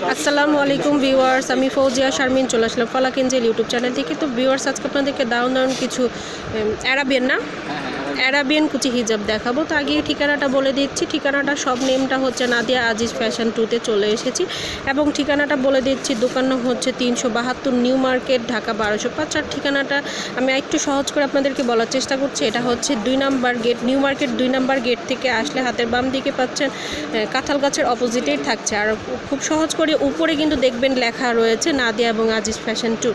আসসালামু আলাইকুম ভিউয়ার্স, আমি ফৌজিয়া শারমিন চলে আসলাম ফলাকেঞ্জেল ইউটিউব চ্যানেল থেকে। তো ভিউয়ার্স, আজকে আপনাদেরকে দারুণ দারুণ কিছু অ্যারাবিয়ান না? অ্যারাবিয়ান কুচি হিজাব দেখাবো। তো আগে ঠিকানাটা বলে দিচ্ছি। ঠিকানাটা সব নেমটা হচ্ছে নাদিয়া আজিজ ফ্যাশন টুতে চলে এসেছি। এবং ঠিকানাটা বলে দিচ্ছি, দোকান হচ্ছে তিনশো বাহাত্তর নিউ মার্কেট, ঢাকা বারোশো পাঁচ। আর ঠিকানাটা আমি একটু সহজ করে আপনাদেরকে বলার চেষ্টা করছি। এটা হচ্ছে দুই নাম্বার গেট, নিউ মার্কেট দুই নাম্বার গেট থেকে আসলে হাতের বাম দিকে পাচ্ছেন কাঁঠাল গাছের অপোজিটেই থাকছে। আর খুব সহজ করে উপরে কিন্তু দেখবেন লেখা রয়েছে, নাদিয়া এবং আজিজ ফ্যাশন টু।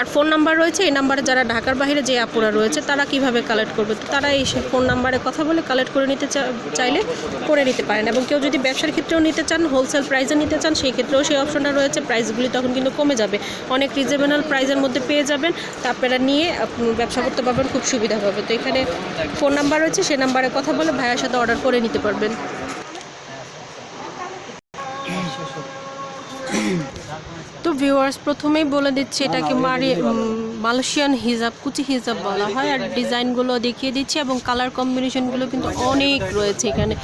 আর ফোন নাম্বার রয়েছে, এই নাম্বারে যারা ঢাকার বাইরে যে আপুরা রয়েছে, তারা কীভাবে কালেক্ট করবে? তো তারা এই সে ফোন নাম্বারে কথা বলে কালেক্ট করে নিতে চাইলে করে নিতে পারেন এবং কেউ যদি ব্যবসার ক্ষেত্রেও নিতে চান হোলসেল প্রাইসে নিতে চান, সেই ক্ষেত্রেও সেই অপশনটা রয়েছে প্রাইসগুলি তখন কিন্তু কমে যাবে। অনেক রিজনেবল প্রাইসের মধ্যে পেয়ে যাবেন, তা আপনারা নিয়ে ব্যবসা করতে পারবেন, খুব সুবিধা পাবে তো এখানে ফোন নাম্বার রয়েছে সেই নাম্বারে কথা বলে ভাইয়ের সাথে অর্ডার করে নিতে পারবেন। ভিউয়ার্স প্রথমেই বলে দিচ্ছি এটাকে মারি মালয়েশিয়ান হিজাব কুচি হিজাব বলা হয়, আর ডিজাইনগুলো দেখিয়ে দিচ্ছি এবং কালার কম্বিনেশনগুলো কিন্তু অনেক রয়েছে এখানে।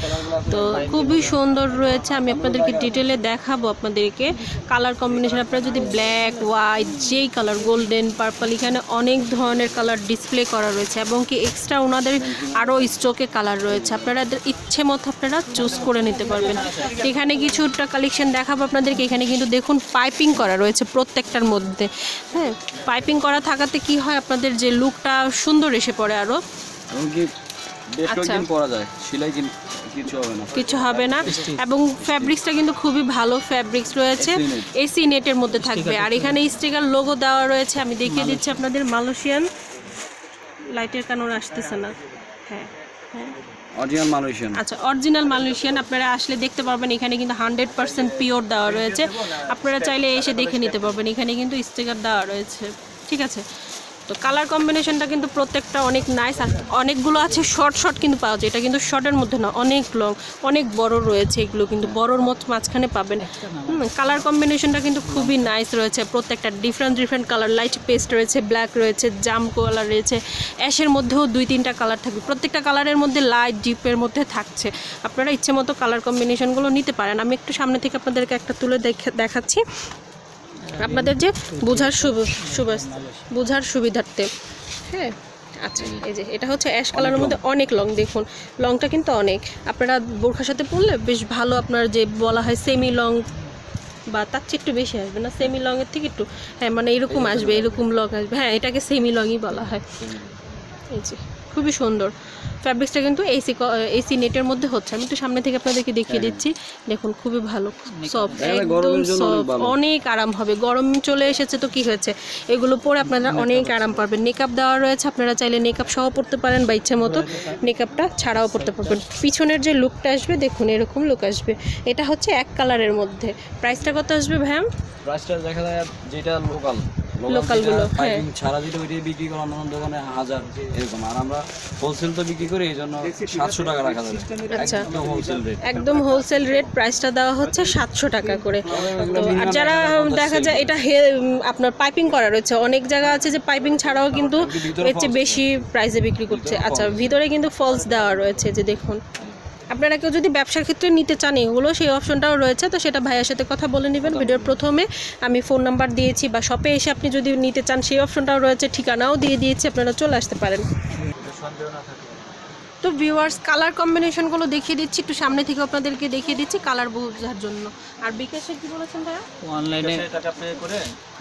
তো খুবই সুন্দর রয়েছে, আমি আপনাদেরকে ডিটেলে দেখাবো আপনাদেরকে। কালার কম্বিনেশন আপনারা যদি ব্ল্যাক হোয়াইট যেই কালার গোল্ডেন পার্পল এখানে অনেক ধরনের কালার ডিসপ্লে করা রয়েছে এবং কি এক্সট্রা ওনাদের আরও স্টকে কালার রয়েছে। আপনারা ইচ্ছে মতো আপনারা চুজ করে নিতে পারবেন। এখানে কিছুটা কালেকশন দেখাবো আপনাদেরকে, এখানে কিন্তু দেখুন পাইপিং করা রয়েছে প্রত্যেকটার মধ্যে। হ্যাঁ পাইপিং করা থাকাতে কি হয়? আপনাদের যে লুকটা সুন্দর এসে পড়ে আরও এমনকি বেশ আচ্ছা। কয়েকদিন পরা যায়। সেলাই কিছু হবে না। কিছু হবে না। এবং ফ্যাব্রিক্সটা কিন্তু খুবই ভালো ফ্যাব্রিক্স রয়েছে। এসি নেটের মধ্যে থাকবে। আর এখানে স্টিকার লোগো দেওয়া রয়েছে। আমি দেখিয়ে দিচ্ছি আপনাদের। মালয়েশিয়ান লাইটের কারণ আসতেছে না। হ্যাঁ হ্যাঁ। অরিজিনাল মালয়েশিয়ান আচ্ছা অরিজিনাল মালয়েশিয়ান আপনারা আসলে দেখতে পারবেন এখানে কিন্তু হান্ড্রেড পার্সেন্ট পিওর দেওয়া রয়েছে। আপনারা চাইলে এসে দেখে নিতে পারবেন। এখানে কিন্তু স্টিকার দেওয়া রয়েছে। ঠিক আছে? তো কালার কম্বিনেশনটা কিন্তু প্রত্যেকটা অনেক নাইস আর অনেকগুলো আছে শর্ট শর্ট কিন্তু পাওয়া যায়। এটা কিন্তু শর্টের মধ্যে না, অনেক লং অনেক বড় রয়েছে এগুলো কিন্তু, বড়োর মত মাঝখানে পাবেন। কালার কম্বিনেশনটা কিন্তু খুবই নাইস রয়েছে, প্রত্যেকটা different different colour light paste রয়েছে ব্ল্যাক রয়েছে জাম কালার রয়েছে অ্যাশের মধ্যেও দুই তিনটা কালার থাকবে। প্রত্যেকটা কালারের মধ্যে লাইট ডিপের মধ্যে থাকছে। আপনারা ইচ্ছে মতো কালার কম্বিনেশনগুলো নিতে পারেন। আমি একটু সামনে থেকে আপনাদেরকে একটা তুলে দেখে- দেখাচ্ছি। আপনাদের যে বোঝার বোঝার সুবিধার্থে। হ্যাঁ আচ্ছা এই যে, এটা হচ্ছে অ্যাশ কালারের মধ্যে অনেক লং দেখুন। লংটা কিন্তু অনেক। আপনারা বোরখার সাথে পরলে বেশ ভালো আপনার যে বলা হয় সেমি লং বা তার চেয়ে একটু বেশি আসবে না? সেমি লংয়ের থেকে একটু হ্যাঁ মানে এরকম আসবে, এরকম লং আসবে। হ্যাঁ এটাকে সেমি লংই বলা হয়। এই যে খুবই সুন্দর। ফ্যাব্রিক্সটা কিন্তু এসি এসি নেটের মধ্যে হচ্ছে। আমি একটু সামনে থেকে আপনাদেরকে দেখিয়ে দিচ্ছি। দেখুন খুবই ভালো সফট একদম অনেক অনেক আরাম হবে। গরম চলে এসেছে তো কি হয়েছে? এগুলো পরে আপনারা অনেক আরাম পাবেন। মেকআপ দেওয়া রয়েছে। আপনারা চাইলে মেকআপ সহ পড়তে পারেন বা ইচ্ছে মতো মেকআপটা ছাড়াও পড়তে পারবেন। পিছনের যে লুকটা আসবে দেখুন এরকম লুক আসবে। এটা হচ্ছে এক কালারের মধ্যে। প্রাইসটা কত আসবে ভ্যাম প্রাইসটা দেখা যায় যেটা লোকাল Local গুলো, হ্যাঁ। ছাড়া যেটা ওইটাই বিক্রি করে অন্য দোকানে হাজার এরকম। আর আমরা হোলসেল তো বিক্রি করি এই জন্য সাতশো টাকা রাখা যাবে। আচ্ছা। একদম হোলসেল রেট একদম হোলসেল রেট প্রাইসটা দেওয়া হচ্ছে সাতশো টাকা করে। তো আর যারা দেখা যায় এটা হে- আপনার পাইপিং করা রয়েছে। অনেক জায়গা আছে যে পাইপিং ছাড়াও কিন্তু এর চেয়ে বেশি প্রাইসে বিক্রি করছে। আচ্ছা ভিতরে কিন্তু ফলস দেওয়া রয়েছে যে দেখুন। আপনারা কেউ যদি ব্যবসার ক্ষেত্রে নিতে চান এগুলো সেই অপশনটাও রয়েছে তো সেটা ভাইয়ের সাথে কথা বলে নেবেন। ভিডিওর প্রথমে আমি ফোন নাম্বার দিয়েছি বা শপে এসে আপনি যদি নিতে চান সেই অপশনটাও রয়েছে ঠিকানাও দিয়ে দিয়েছি আপনারা চলে আসতে পারেন। তো ভিউয়ার্স কালার কম্বিনেশনগুলো দেখিয়ে দিচ্ছি একটু সামনে থেকে আপনাদেরকে দেখিয়ে দিচ্ছি কালার বোঝার জন্য। আর বিকাশে কি বলেছেন ভাইয়া? অনলাইনে টাকা পে করে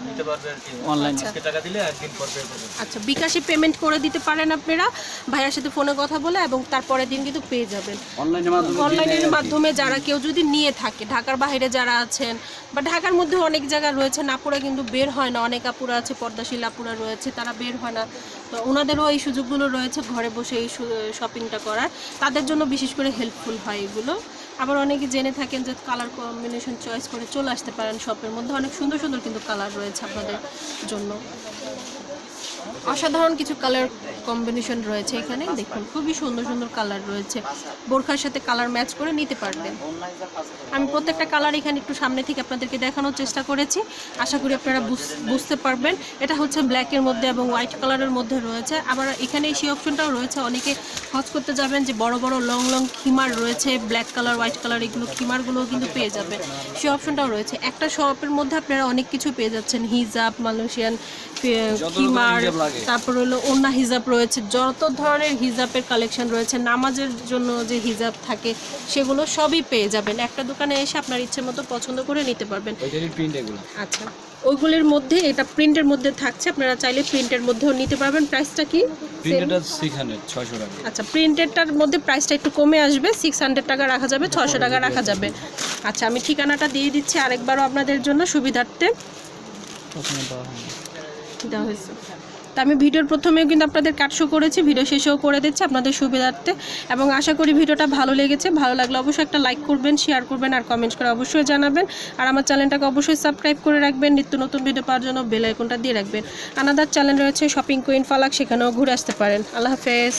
নিতে পারবে আর কি। অনলাইন আজকে টাকা দিলে একদিন পর পে করবে আচ্ছা বিকাশে পেমেন্ট করে দিতে পারেন আপনারা। ভাইয়ার সাথে ফোনে কথা বলে এবং তারপরের দিন কিন্তু পেয়ে যাবেন। অনলাইনের মাধ্যমে অনলাইনের মাধ্যমে যারা কেউ যদি নিয়ে থাকে ঢাকার বাইরে যারা আছেন বা ঢাকার মধ্যে অনেক জায়গা রয়েছে নাপুরা কিন্তু বের হয় না। অনেক আপুরা আছে পর্দাশীল আপুরা রয়েছে তারা বের হয় না। তো ওনাদেরও এই সুযোগগুলো রয়েছে ঘরে বসে এই শপিংটা করার। তাদের জন্য বিশেষ করে হেল্পফুল হয় এগুলো। আবার অনেকে জেনে থাকেন যে কালার কম্বিনেশন চয়েস করে চলে আসতে পারেন শপের মধ্যে। অনেক সুন্দর সুন্দর কিন্তু কালার রয়েছে আপনাদের জন্য। অসাধারণ কিছু কালার কম্বিনেশন রয়েছে এখানে। দেখুন খুবই সুন্দর সুন্দর কালার রয়েছে। বোরখার সাথে কালার ম্যাচ করে নিতে পারবেন। আমি প্রত্যেকটা কালার এখানে একটু সামনে থেকে আপনাদেরকে দেখানোর চেষ্টা করেছি। আশা করি আপনারা বুঝ- বুঝতে পারবেন। এটা হচ্ছে ব্ল্যাকের মধ্যে এবং হোয়াইট কালারের মধ্যে রয়েছে। আবার এখানে সেই অপশনটাও রয়েছে। অনেকে হজ করতে যাবেন যে বড় বড় লং লং খিমার রয়েছে। ব্ল্যাক কালার হোয়াইট কালার এগুলো খিমারগুলোও কিন্তু পেয়ে যাবেন। সেই অপশনটাও রয়েছে। একটা শপের মধ্যে আপনারা অনেক কিছু পেয়ে যাচ্ছেন। হিজাব মালয়েশিয়ান খিমার তারপর হলো অন্য হিজাব রয়েছে যত ধরনের হিজাবের কালেকশন রয়েছে নামাজের জন্য যে হিজাব থাকে সেগুলো সবই পেয়ে যাবেন। একটা দোকানে এসে আপনার ইচ্ছে মতো পছন্দ করে নিতে পারবেন। আচ্ছা ওইগুলির মধ্যে এটা প্রিন্টের মধ্যে থাকছে আপনারা চাইলে প্রিন্টের মধ্যেও নিতে পারবেন। প্রাইসটা কি? আচ্ছা প্রিন্টেরটার মধ্যে প্রাইসটা একটু কমে আসবে সিক্স হান্ড্রেড টাকা রাখা যাবে ছশো টাকা রাখা যাবে। আচ্ছা আমি ঠিকানাটা দিয়ে দিচ্ছি আরেকবারও আপনাদের জন্য সুবিধার্থে। দেওয়া হয়েছে। তো আমি ভিডিওর প্রথমেও কিন্তু আপনাদের কাট শো করেছি, ভিডিও শেষেও করে দিচ্ছি আপনাদের সুবিধার্থে। এবং আশা করি ভিডিওটা ভালো লেগেছে, ভালো লাগলে অবশ্যই একটা লাইক করবেন শেয়ার করবেন আর কমেন্টস করে অবশ্যই জানাবেন। আর আমার চ্যানেলটাকে অবশ্যই সাবস্ক্রাইব করে রাখবেন, নিত্য নতুন ভিডিও পাওয়ার জন্য বেল আইকনটা দিয়ে রাখবেন। আনাদার চ্যানেল রয়েছে শপিং কুইন ফালাক সেখানেও ঘুরে আসতে পারেন। আল্লাহ হাফেজ।